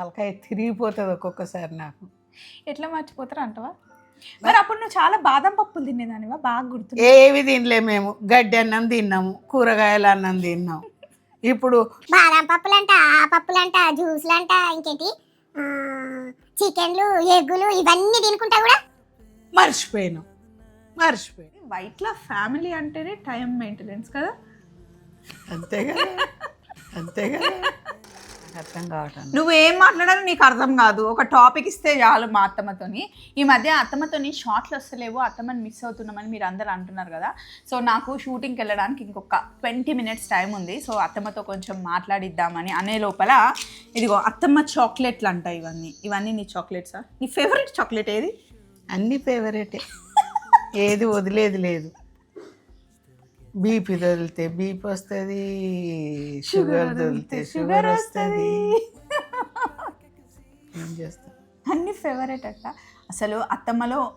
తలకాయ తిరిగిపోతుంది ఒక్కొక్కసారి నాకు. ఎట్లా మర్చిపోతారా అంటవా? మరి అప్పుడు నువ్వు చాలా బాదం పప్పులు తినేదానివా? బాగా గుర్తు ఏవి తినలే మేము. గడ్డి అన్నం తిన్నాము కూరగాయల అన్నం తిన్నాం ఇప్పుడు బాదం పప్పులంట ఆ పప్పులంట జ్యూస్లంట ఇంకేంటి? ఆ, చికెన్లు ఎగ్గులు ఇవన్నీ తినుకుంటా కూడా? మర్చిపోయినాం. మర్చిపోయినాం. వైట్ల ఫ్యామిలీ అంటేనే టైం మెయింటెనెన్స్ కదా? అంతే కదా అంతే కదా నాకు అర్థం కావటం. నువ్వు ఏం మాట్లాడాలో నీకు అర్థం కాదు. ఒక టాపిక్ ఇస్తే చాలు మా అత్తమ్మతోని. ఈ మధ్య అత్తమ్మతోని షార్ట్లు వస్తలేవు అత్తమ్మని మిస్ అవుతున్నామని మీరు అందరు అంటున్నారు కదా. సో నాకు షూటింగ్కి వెళ్ళడానికి ఇంకొక ట్వంటీ మినిట్స్ టైం ఉంది. సో అత్తమ్మతో కొంచెం మాట్లాడిద్దామని అనే లోపల ఇదిగో అత్తమ్మ చాక్లెట్లు అంట ఇవన్నీ. ఇవన్నీ నీ చాక్లెట్సా నీ ఫేవరెట్ చాక్లెట్ ఏది? అన్ని ఫేవరెటే ఏది వదిలేది లేదు. బీపీ వదిలితే బీపీ వస్తుంది షుగర్ వదిలితే షుగర్ వస్తుంది ఏం చేస్తాం అన్ని ఫేవరెట్ అట్ట అసలు అత్తమ్మలో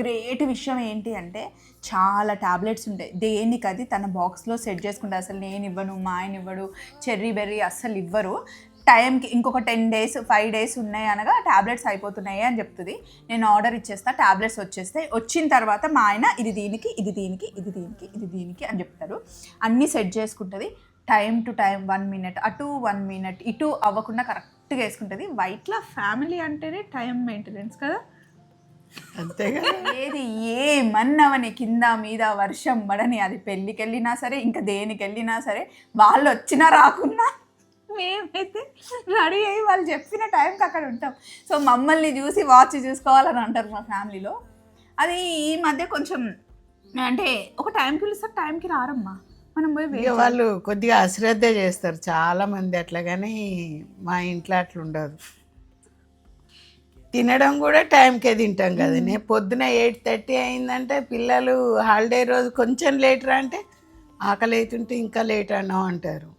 గ్రేట్ విషయం ఏంటి అంటే చాలా టాబ్లెట్స్ ఉంటాయి. దేనికి అది తన బాక్స్లో సెట్ చేసుకుంటే. అసలు నేను ఇవ్వను మా ఆయన ఇవ్వడు చెర్రీ బెర్రీ అస్సలు ఇవ్వరు. టైంకి ఇంకొక టెన్ డేస్ ఫైవ్ డేస్ ఉన్నాయి అనగా టాబ్లెట్స్ అయిపోతున్నాయి అని చెప్తుంది. నేను ఆర్డర్ ఇచ్చేస్తా టాబ్లెట్స్ వచ్చేస్తే వచ్చిన తర్వాత మా ఆయన ఇది దీనికి ఇది దీనికి ఇది దీనికి ఇది దీనికి అని చెప్తారు. అన్నీ సెట్ చేసుకుంటుంది. Time to time one minute అటు వన్ మినిట్ ఇటు అవ్వకుండా కరెక్ట్గా వేసుకుంటుంది. వైట్ల ఫ్యామిలీ అంటేనే టైం మెయింటెనెన్స్ కదా. అంతే కదా ఏది ఏమన్నవని కింద మీద వర్షం పడని అది పెళ్ళికి వెళ్ళినా సరే ఇంకా దేనికి వెళ్ళినా సరే వాళ్ళు వచ్చినా రాకున్నా మేమైతే రెడీ అయ్యి వాళ్ళు చెప్పిన టైంకి అక్కడ ఉంటాం. సో మమ్మల్ని చూసి వాచ్ చూసుకోవాలని అంటారు మా ఫ్యామిలీలో. అది ఈ మధ్య కొంచెం అంటే ఒక టైంకి పిలుస్తారు టైంకి రారమ్మా. మనం పోయి వాళ్ళు కొద్దిగా అశ్రద్ధ చేస్తారు. చాలా మంది అట్లా కానీ మా ఇంట్లో అట్లా ఉండదు. తినడం కూడా టైంకే తింటాం కదా. నేను పొద్దున ఎయిట్ థర్టీ అయిందంటే పిల్లలు హాలిడే రోజు కొంచెం లేటర్ అంటే ఆకలి అవుతుంటే ఇంకా లేట్ అన్నాం అంటారు.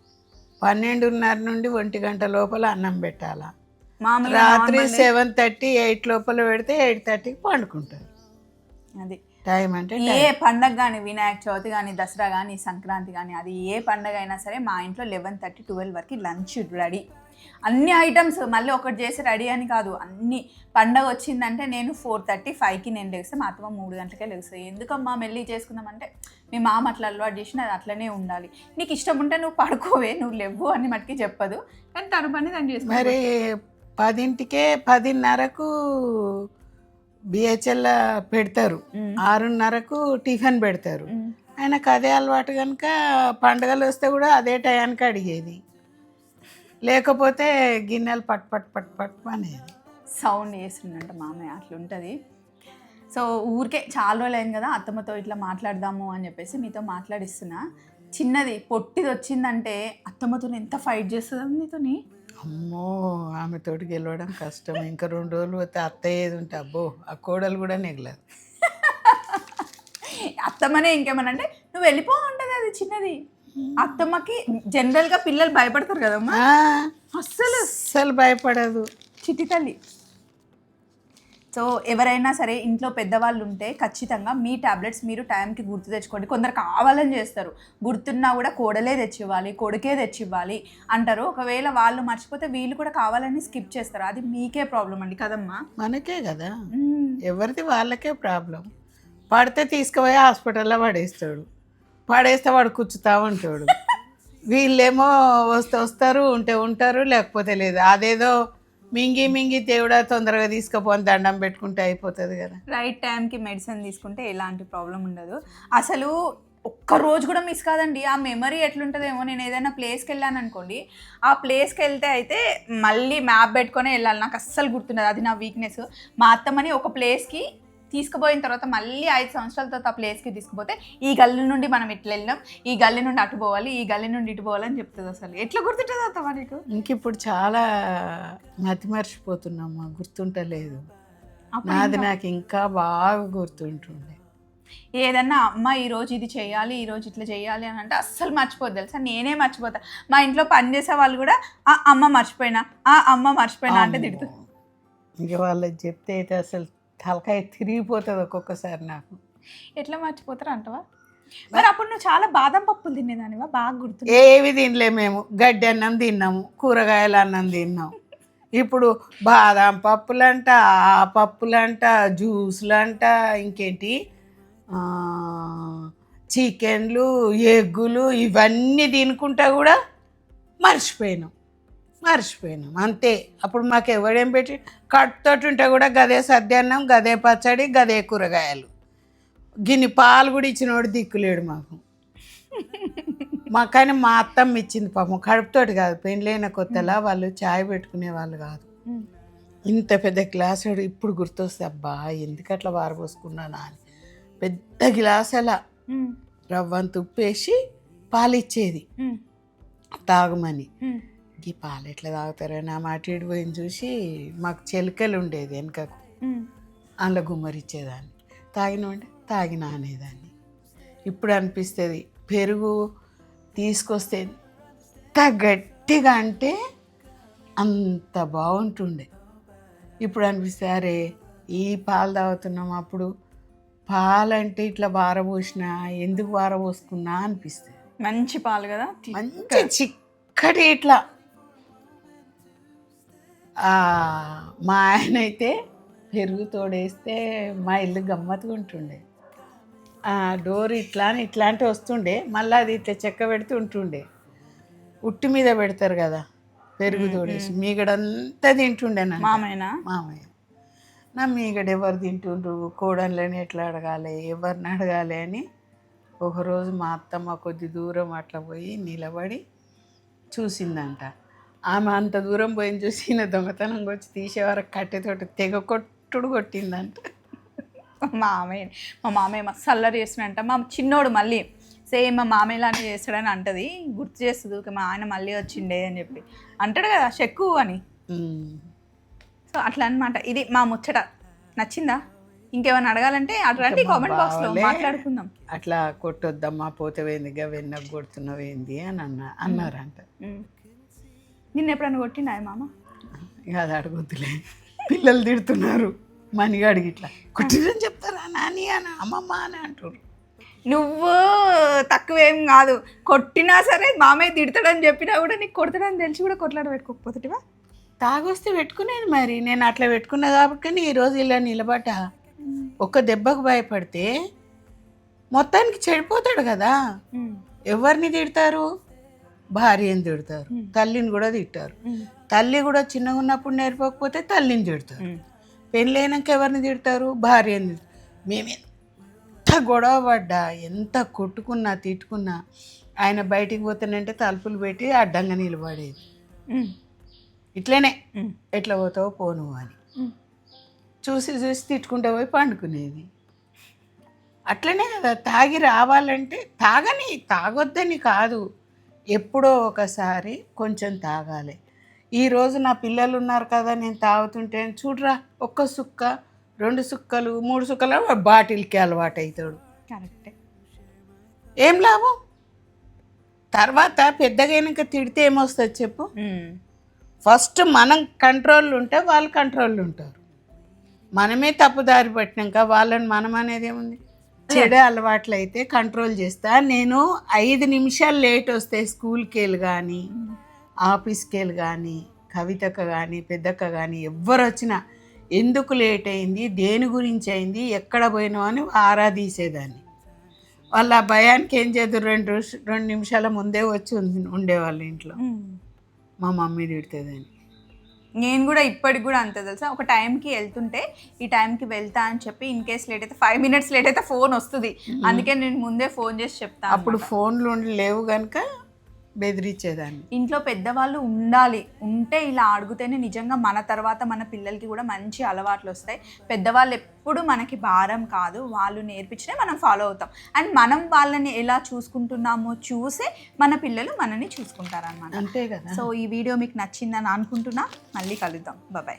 పన్నెండున్నర నుండి ఒంటి గంట లోపల అన్నం పెట్టాలా? రాత్రి సెవెన్ థర్టీ ఎయిట్ లోపల పెడితే ఎయిట్ థర్టీకి పండుకుంటారు. అది. టైం అంటే ఏ పండగ కానీ వినాయక చవితి కానీ దసరా కానీ సంక్రాంతి కానీ అది ఏ పండగ అయినా సరే మా ఇంట్లో లెవెన్ థర్టీ ట్వెల్వ్ వరకు లంచ్ రెడీ. అన్ని ఐటమ్స్ మళ్ళీ ఒకటి చేసి రెడీ అని కాదు అన్ని పండగ వచ్చిందంటే నేను ఫోర్ థర్టీ ఫైవ్కి నేను లెగిస్తే మా అత్తమ్మ మూడు గంటలకే లెగుస్తాయి ఎందుకమ్మా మెల్లి చేసుకుందామంటే మీ మామ అట్లా అలవాటు చేసిన అది అట్లనే ఉండాలి నీకు ఇష్టం ఉంటే నువ్వు పడుకోవే నువ్వు లేవు అని మట్టుకి చెప్పదు కానీ తన పని తను చేసుకుంటుంది. మరి పదింటికే పదిన్నరకు బిహెచ్ఎల్ పెడతారు. ఆరున్నరకు టిఫిన్ పెడతారు. ఆయనకు అదే అలవాటు కనుక పండుగలు వస్తే కూడా అదే టయానికి అడిగేది లేకపోతే గిన్నెలు పట్ పట్ పట్ పట్ అనేది. సౌండ్ చేస్తుందంట మామయ్య అట్లా ఉంటుంది సో ఊరికే చాలా రోజులు అయింది కదా అత్తమ్మతో ఇట్లా మాట్లాడదాము అని చెప్పేసి మీతో మాట్లాడిస్తున్నా. చిన్నది పొట్టిది వచ్చిందంటే అత్తమ్మతో ఎంత ఫైట్ చేస్తుంది నీతోని? అమ్మో ఆమెతోటి గెలవడం కష్టం. ఇంకా రెండు రోజులు పోతే అత్తయ్య ఏది ఉంటే అబ్బో ఆ కోడలు కూడా నెగలదు. అత్తమ్మనే ఇంకేమన్నా అంటే నువ్వు వెళ్ళిపో ఉంటుంది అది చిన్నది. అత్తమ్మకి జనరల్గా పిల్లలు భయపడతారు కదమ్మా. అస్సలు. అస్సలు భయపడదు. చిట్టి తల్లి. సో ఎవరైనా సరే ఇంట్లో పెద్దవాళ్ళు ఉంటే ఖచ్చితంగా మీ టాబ్లెట్స్ మీరు టైంకి గుర్తు తెచ్చుకోండి. కొందరు కావాలని చేస్తారు. గుర్తున్నా కూడా కోడలే తెచ్చివ్వాలి కొడుకే తెచ్చివ్వాలి అంటారు. ఒకవేళ వాళ్ళు మర్చిపోతే వీళ్ళు కూడా కావాలని స్కిప్ చేస్తారు. అది మీకే ప్రాబ్లం అండి కదమ్మా. మనకే కదా. ఎవరిది వాళ్ళకే ప్రాబ్లం పడితే తీసుకుపోయి హాస్పిటల్లో పడేస్తాడు. పడేస్తే వాడు కూర్చుతా ఉంటాడు వీళ్ళేమో వస్తే వస్తారు ఉంటే ఉంటారు లేకపోతే లేదు. అదేదో మింగి మింగి దేవుడా తొందరగా తీసుకుపోని దండం పెట్టుకుంటే అయిపోతుంది కదా. రైట్ టైంకి మెడిసిన్ తీసుకుంటే ఎలాంటి ప్రాబ్లం ఉండదు. అసలు ఒక్క రోజు కూడా మిస్ కాదండి. ఆ మెమరీ ఎట్లుంటుందేమో. నేను ఏదైనా ప్లేస్కి వెళ్ళాను అనుకోండి. ఆ ప్లేస్కి వెళ్తే అయితే మళ్ళీ మ్యాప్ పెట్టుకొని వెళ్ళాలి. నాకు అస్సలు గుర్తుండదు. అది నా వీక్నెస్ మా అత్తమ్మని ఒక ప్లేస్కి తీసుకుపోయిన తర్వాత మళ్ళీ ఐదు సంవత్సరాల తర్వాత ఆ ప్లేస్కి తీసుకుపోతే ఈ గల్లీ నుండి మనం ఇట్లా వెళ్ళాం ఈ గల్లీ నుండి అటు పోవాలి ఈ గల్లీ నుండి ఇటు పోవాలి అని చెప్తుంది అసలు. ఎట్లా గుర్తుంటుంది అత్తమ్మ నీకు? ఇంక ఇప్పుడు చాలా మతి మర్చిపోతున్నామ్మా గుర్తుంటలేదు. నాది నాకు ఇంకా బాగా గుర్తుంటుండే. ఏదన్నా అమ్మ ఈ రోజు ఇది చేయాలి ఈ రోజు ఇట్లా చేయాలి అని అంటే అస్సలు మర్చిపోద్దు తెలుసా? నేనే మర్చిపోతా. మా ఇంట్లో పని చేసే వాళ్ళు కూడా ఆ అమ్మ మర్చిపోయినా ఆ అమ్మ మర్చిపోయినా అంటే తిడుతుంది ఇంక వాళ్ళకి చెప్తే అయితే అసలు తలకాయ తిరిగిపోతుంది ఒక్కొక్కసారి నాకు. ఎట్లా మర్చిపోతారు అంటవా? మరి అప్పుడు నువ్వు చాలా బాదం పప్పులు తినేదానివా? బాగా గుర్తు ఏవి తినలే మేము. గడ్డి అన్నం తిన్నాము కూరగాయల అన్నం తిన్నాం ఇప్పుడు బాదం పప్పులంట ఆ పప్పులంట జ్యూస్లంట ఇంకేంటి? చికెన్లు ఎగ్గులు ఇవన్నీ తినుకుంటా కూడా మర్చిపోయినాం. మర్చిపోయినాం అంతే అప్పుడు మాకు ఎవడేం పెట్టి కట్టుతోటి ఉంటే కూడా గదే సద్యాన్నం గదే పచ్చడి గదే కూరగాయలు గిన్ని పాలు కూడా ఇచ్చినోడు దిక్కులేడు మాకు మా కానీ మా అత్తమ్మ ఇచ్చింది పాపం కడుపుతోటి కాదు పెళ్ళైన కొత్తలా వాళ్ళు చాయ్ పెట్టుకునే వాళ్ళు కాదు. ఇంత పెద్ద గ్లాస్ ఇప్పుడు గుర్తొస్తే అబ్బా ఎందుకు అట్లా వారపోసుకున్నానా అని పెద్ద గ్లాస్ అలా. రవ్వంత ఉప్పేసి పాలు ఇచ్చేది ఉమ్. తాగమని. ఈ పాలు ఎట్లా తాగుతారని ఆ మాట ఇటు పోయిన చూసి మాకు చెలికలు ఉండేది వెనకకు. అందులో గుమ్మరిచ్చేదాన్ని తాగినంటే తాగినా అనేదాన్ని. ఇప్పుడు అనిపిస్తుంది పెరుగు తీసుకొస్తే ఎంత గట్టిగా అంటే అంత బాగుంటుండే. ఇప్పుడు అనిపిస్తే అరే ఈ పాలు తాగుతున్నాం అప్పుడు పాలంటే ఇట్లా వారబోసిన ఎందుకు వారబోసుకున్నా అనిపిస్తుంది. మంచి పాలు కదా? మంచి చిక్కటి ఇట్లా. మా ఆయన అయితే పెరుగు తోడేస్తే మా ఇల్లు గమ్మత్తుగా ఉంటుండే. ఆ డోర్ ఇట్లా అని ఇట్లాంటి వస్తుండే మళ్ళీ అది ఇట్లా చెక్క పెడుతూ ఉంటుండే. ఉట్టి మీద పెడతారు కదా పెరుగు తోడేసి. మీగడంతా తింటుండే నా మామయ్యనా? మామయ్య. నా మీగడ ఎవరు తింటుండ్రు? కోడళ్ళని ఎట్లా అడగాలి? ఎవరిని అడగాలి అని ఒకరోజు మా అత్తమ్మ కొద్ది దూరం అట్లా పోయి నిలబడి చూసిందంట. ఆమె అంత దూరం పోయిన చూసి ఈయన దొంగతనంగా వచ్చి తీసే వరకు కట్టెతోటి తెగ కొట్టుడు కొట్టిందంట. మా మామయ్య మా మామయ్య మస్తు అల్లరి చేస్తున్నాడంట. మా చిన్నోడు మళ్ళీ సేమ్ మా మామయ్యలానే చేస్తాడని అంటది. గుర్తు చేస్తుంది "ఊరికే మా ఆయన మళ్ళీ వచ్చిండే అని చెప్పి. అంటాడు కదా చెక్కు అని. సో అట్లా అన్నమాట. ఇది మా ముచ్చట. నచ్చిందా? ఇంకేమైనా అడగాలంటే అట్లాంటి కామెంట్ బాక్స్లో బావలే మాట్లాడుకుందాం. అట్లా కొట్టొద్దమ్మా పోతవేందిగా వెన్నకు కొడుతున్నావేంది అని అన్న అన్నారంట. నిన్న ఎప్పుడైనా కొట్టిండా మామ? ఇక అది అడగొద్దులే. పిల్లలు తిడుతున్నారు. మనిగాడికి ఇట్లా. కొట్టిరని చెప్తారా? నాని అని అమ్మమ్మ అని అంటారు నువ్వు తక్కువేం కాదు. కొట్టినా సరే మామయ్య తిడతాడని చెప్పినా కూడా నీకు కొడతాడని తెలిసి కూడా కొట్లాడ పెట్టుకోకపోతుంటివా తాగొస్తే పెట్టుకునేది మరి. నేను అట్లా పెట్టుకున్నా కాబట్టి ఈరోజు ఇలా నిలబడ్డా. ఒక్క దెబ్బకు భయపడితే మొత్తానికి చెడిపోతాడు కదా. ఎవరిని తిడతారు? భార్యని తిడతారు. తల్లిని కూడా తిట్టారు. తల్లి కూడా చిన్నగా ఉన్నప్పుడు నేర్పకపోతే తల్లిని తిడతారు. పెళ్ళైనాక ఎవరిని తిడతారు? భార్యని మేము ఎంత గొడవ పడ్డా ఎంత కొట్టుకున్నా తిట్టుకున్నా ఆయన బయటికి పోతానంటే తలుపులు పెట్టి అడ్డంగా నిలబడేది. ఇట్లనే ఎట్లా పోతావో పోను అని. చూసి చూసి తిట్టుకుంటూ పోయి పండుకునేది. అట్లనే కదా తాగి రావాలంటే తాగని తాగొద్దని కాదు. ఎప్పుడో ఒకసారి కొంచెం తాగాలి. ఈరోజు నా పిల్లలు ఉన్నారు కదా నేను తాగుతుంటే చూడరా ఒక్క సుక్క రెండు సుక్కలు మూడు సుక్కలు బాటిల్కి అలవాటు అవుతాడు కరెక్టే. ఏం లాభం? తర్వాత పెద్దగా అయినాక తిడితే ఏమొస్తుంది చెప్పు? ఫస్ట్ మనం కంట్రోల్ ఉంటే వాళ్ళు కంట్రోల్ ఉంటారు. మనమే తప్పుదారి పట్టినాక వాళ్ళని మనం అనేది ఏముంది? చెడు అలవాట్లు అయితే కంట్రోల్ చేస్తా. నేను ఐదు నిమిషాలు లేట్ వస్తే స్కూల్కి వెళ్ళి కానీ ఆఫీస్కి వెళ్ళి కానీ కవితక్క కానీ పెద్దక్క కానీ ఎవ్వరు వచ్చినా ఎందుకు లేట్ అయింది దేని గురించి అయింది ఎక్కడ పోయినావు అని ఆరా తీసేదాన్ని. వాళ్ళ ఆ భయానికి ఏం చేద్దరు? రెండు రెండు నిమిషాల ముందే వచ్చి ఉండేవాళ్ళు ఇంట్లో. మా మమ్మీ తిడుతుందని నేను కూడా ఇప్పటికి కూడా అంతే తెలుసా? ఒక టైంకి వెళ్తుంటే ఈ టైంకి వెళ్తా అని చెప్పి ఇన్ కేస్ లేట్ అయితే ఫైవ్ మినిట్స్ లేట్ అయితే ఫోన్ వస్తుంది. అందుకే నేను ముందే ఫోన్ చేసి చెప్తాను అప్పుడు ఫోన్లు లేవు కనుక బెదిరించేదాన్ని. ఇంట్లో పెద్దవాళ్ళు ఉండాలి. ఉంటే ఇలా అడిగితేనే నిజంగా మన తర్వాత మన పిల్లలకి కూడా మంచి అలవాట్లు వస్తాయి. పెద్దవాళ్ళు ఎప్పుడు మనకి భారం కాదు. వాళ్ళు నేర్పించినే మనం ఫాలో అవుతాం. అండ్ మనం వాళ్ళని ఎలా చూసుకుంటున్నామో చూసే మన పిల్లలు మనని చూసుకుంటారన్నమాట. అంతే కదా. సో ఈ వీడియో మీకు నచ్చిందని అనుకుంటున్నా. మళ్ళీ కలుద్దాం. బాయ్